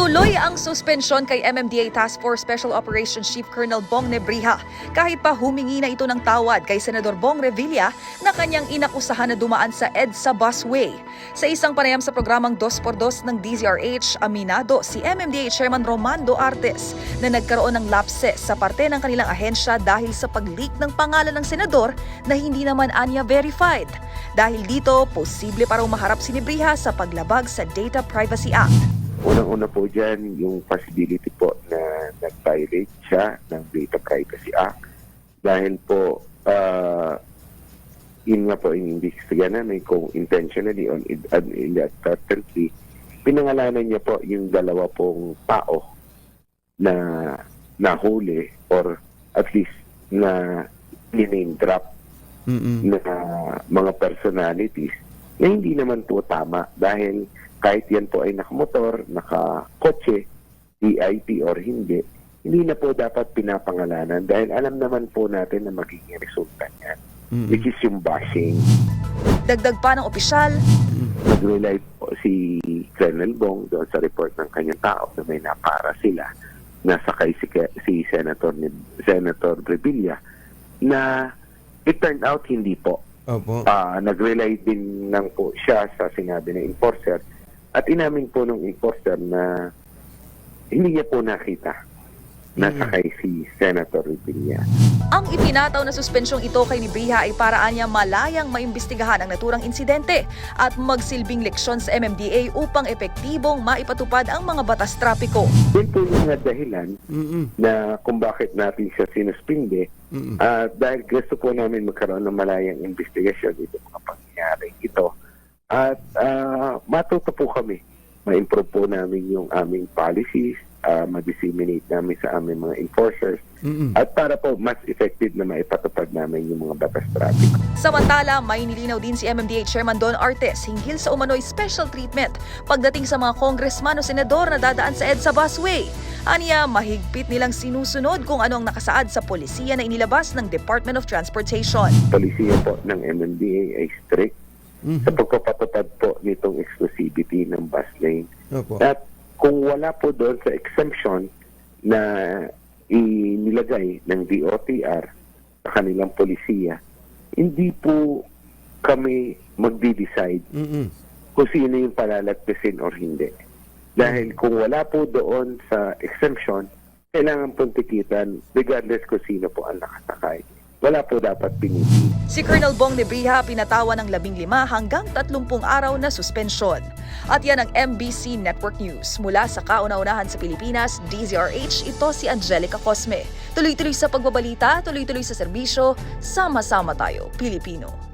Tuloy ang suspensyon kay MMDA Task Force Special Operations Chief Colonel Bong Nebriha kahit pa humingi na ito ng tawad kay Senador Bong Revilla na kanyang inakusahan na dumaan sa EDSA busway. Sa isang panayam sa programang 2x2 ng DZRH, aminado si MMDA Chairman Romando Artes na nagkaroon ng lapse sa parte ng kanilang ahensya dahil sa pag-leak ng pangalan ng senador na hindi naman anya verified. Dahil dito, posible pa raw si Nebriha sa paglabag sa Data Privacy Act. Unang-una po dyan, yung possibility po na nag-violate siya ng Data Privacy Act. Dahil po, uh, yun nga po, inimbestigahan namin kung intentionally or in- inadvertently, pinangalanan niya po yung dalawa pong tao na nahuli or at least na name drop Mm-mm. na mga personalities na hindi naman po tama dahil kahit yan po ay nakamotor, nakakotse, VIP or hindi, hindi na po dapat pinapangalanan dahil alam naman po natin na magiging resulta niyan, Mm-mm. which is yung bashing. Dagdag pa ng opisyal, Nag-rely po si Colonel Bong doon sa report ng kanyang tao na may napara sila nasakay si, si Senator, ni, Senator Revilla na it turned out hindi po. Opo. Ah, nag-rely din lang po siya sa sinabi ng enforcer at inamin po ng enforcer na hindi niya po nakita nasakay si Senator Revilla. ang ipinataw na suspensyong ito kay Nebriha ay paraan niya malayang maimbestigahan ang naturang insidente at magsilbing leksyon sa MMDA upang epektibong maipatupad ang mga batas trapiko. Yun po yung mga dahilan Mm-mm. na kung bakit natin siya sinuspinde Mm-mm. at dahil gusto po namin magkaroon ng malayang investigasyon dito mga pangyayari ito at ah, matuto po kami ma-improve po namin yung aming policies ah, ma-disseminate namin sa aming mga enforcers Mm-mm. at para po mas effective na maipatupad namin yung mga batas traffic. Samantala, may nilinaw din si MMDA Chairman Don Artes hinggil sa umano'y special treatment pagdating sa mga congressman o senador na dadaan sa EDSA busway. Aniya, mahigpit nilang sinusunod kung ano ang nakasaad sa polisiya na inilabas ng Department of Transportation. Polisiya po ng MMDA ay strict Mhm. sa pagpapatupad po nitong exclusivity ng bus lane. Opo. At kung wala po doon sa exemption na inilagay ng DOTR sa kanilang polisiya, hindi po kami magdi-decide Mm-mm. kung sino yung palalagpasin or hindi. Dahil kung wala po doon sa exemption, kailangan pong tikitan regardless kung sino po ang nakasakay. Wala po dapat pinili. Si Colonel Bong Nebriha pinatawa ng 15 hanggang 30 araw na suspensyon. At yan ang MBC Network News. Mula sa kauna-unahan sa Pilipinas, DZRH, ito si Angelica Cosme. Tuloy-tuloy sa pagbabalita, tuloy-tuloy sa serbisyo, sama-sama tayo, Pilipino.